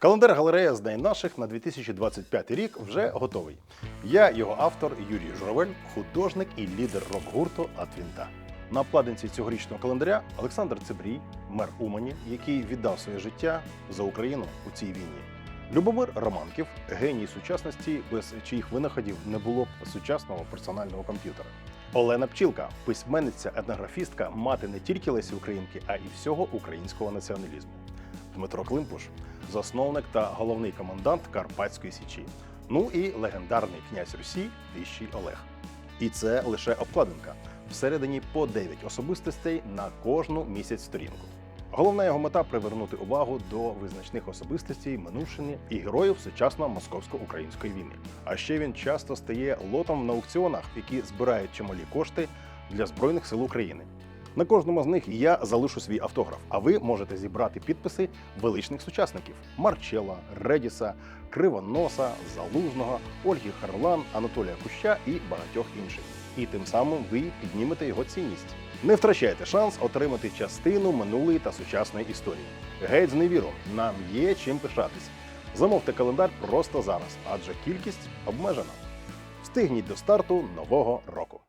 Календар галерея з День наших на 2025 рік вже готовий. Я його автор Юрій Журавель, художник і лідер рок-гурту Атвінта. На обкладинці цьогорічного календаря Олександр Цибрій, мер Умані, який віддав своє життя за Україну у цій війні. Любомир Романків, геній сучасності, без чиїх винаходів не було б сучасного персонального комп'ютера. Олена Пчілка, письменниця, етнографістка, мати не тільки Лесі Українки, а й всього українського націоналізму. Дмитро Климпуш, засновник та головний комендант Карпатської Січі. Ну і легендарний князь Русі Віщий Олег. І це лише обкладинка. Всередині по 9 особистостей на кожну місяць сторінку. Головна його мета привернути увагу до визначних особистостей минувшини і героїв сучасної московсько-української війни. А ще він часто стає лотом на аукціонах, які збирають чималі кошти для збройних сил України. На кожному з них я залишу свій автограф, а ви можете зібрати підписи величних сучасників Марчела, Редіса, Кривоноса, Залужного, Ольги Харлан, Анатолія Куща і багатьох інших. І тим самим ви піднімете його цінність. Не втрачайте шанс отримати частину минулої та сучасної історії. Геть з невіру, нам є чим пишатись. Замовте календар просто зараз, адже кількість обмежена. Встигніть до старту нового року.